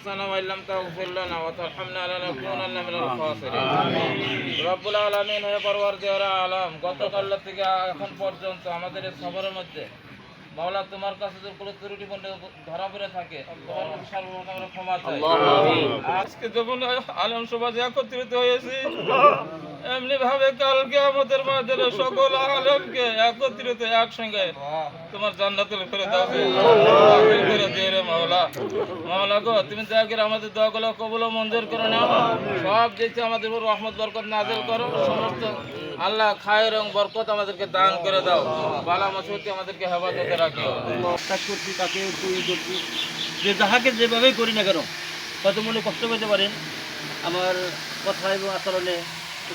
أنفسنا وإن لم تغفر لنا وترحمنا لنكونن من الخاسرين রব্বুল আলমিন হয়ে পরওয়ারদিগার আলম গতকাল থেকে এখন পর্যন্ত আমাদের এই সফরের মধ্যে মাওলা তোমার কাছে যে কোনো ত্রুটি বন্ধ ধরা পড়ে থাকে তোমার কাছে সর্বপ্রথম আমরা ক্ষমা চাই আজকে যখন আলম সমাজ একত্রিত হয়েছি এমনি ভাবে কালকে আমাদের মাঝে সকল আলমকে একত্রিত, একসঙ্গে তোমার জান্নাতুল করে দিয়ে মাওলা। গো, তুমি দয়া আমাদের দোয়াগুলো কবুল মঞ্জুর করে নাও। সব দিচ্ছে আমাদের উপর রহমত, বরকত নাজিল করো। সমস্ত আল্লাহ খায় রং বরকত আমাদেরকে দান করে দাও। বালা মসুতি আমাদেরকে হেফাজতে তৈরি যে যাহাকে যেভাবেই করি না কেন হয়তো মনে কষ্ট পেতে পারেন। আমার কথা এবং আচরণে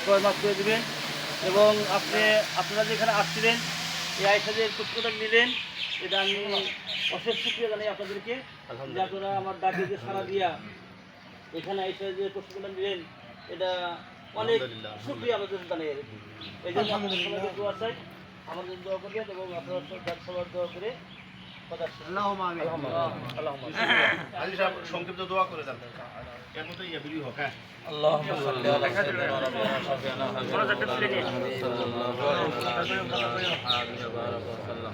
সবাই মাফ করে দেবেন। এবং আপনি আপনারা যেখানে আসছিলেন এই যে পুস্তকটা নিলেন এটা আমি অশেষ শুক্রিয়া জানাই আপনাদেরকে। যে আপনারা আমার ডাকে যে সারা দিয়া এখানে এসে যে পুস্তকটা নিলেন এটা অনেক শুক্রিয়া আপনাদের জানাই। আর কি। এই জন্য আপনাদের সবাইকে দোয়া চাই। আমাদের দোয়া করবেন এবং আপনারা সব সবার দোয়া করে সংক্ষিপ্ত দোয়া করে দেন এর মতো ইয়ে বিলি হোক হ্যাঁ اللهم صل على سيدنا ونبينا شفيعنا محمد صلى الله عليه وسلم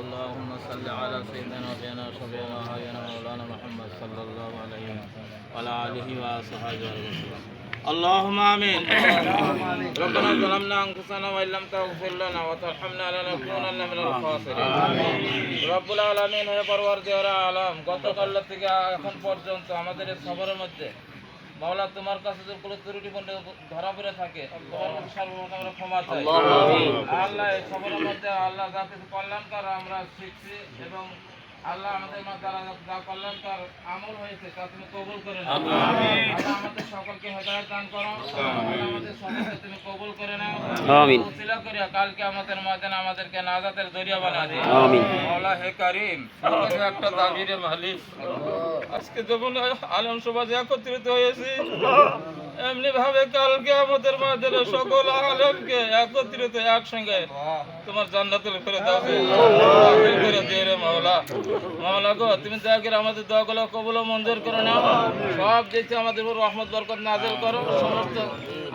اللهم صل على سيدنا ونبينا شفيعنا وحبيبنا مولانا محمد صلى الله عليه وعلى اله وصحبه وسلم اللهم امين ربنا ظلمنا انفسنا وان لم تغفر لنا وترحمنا لنكونن من الخاسرين رب العالمين হয়ে পরওয়ারদিগার আলম গতকাল থেকে এখন পর্যন্ত আমাদের এই সফরের মধ্যে মাওলা তোমার কাছে যে কোনো ত্রুটি বন্ধ ধরা পড়ে থাকে তোমার কাছে সর্বপ্রথম আমরা ক্ষমা চাই আল্লাহ এই সফরের মধ্যে আল্লাহ যা কিছু কল্যাণকর আমরা শিখছি এবং আল্লাহ আমাদের মা দ্বারা যা কল্যাণকর আমল হয়েছে তা তুমি কবুল করে হেদায়ত দান করো। আল্লাহ আমাদের সকলকে তুমি কবুল করে নাও। আমিন। উসিলা করে কালকে আমাদের মাঝে আমাদেরকে নাজাতের দরিয়া বানা দিও। আমিন। মাওলা হে করিম সকলে একটা দাবিরে মালিক। আজকে যখন আলম সমাজ একত্রিত হয়েছি এমনি ভাবে কালকে আমাদের মাঝে সকল আলমকে একত্রিত, একসঙ্গে তোমার জান্নাতুল করে দাও মাওলা। গো, তুমি দয়া আমাদের দোয়াগুলো কবুল মঞ্জুর করে নাও। সব দিচ্ছে আমাদের উপর রহমত, বরকত নাজিল করো। সমস্ত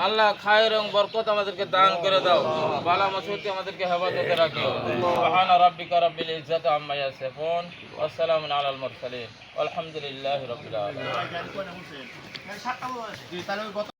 আল্লাহ খায় রং বরকত আমাদেরকে দান করে দাও। বালা মসুতি আমাদেরকে হেফাজতে রাখিও সুবহান রাব্বিকা রাব্বিল ইজ্জাতি আম্মা ইয়াসিফুন। ওয়া সালামুন আলাল মুরসালিন। আলহামদুলিল্লাহি রাব্বিল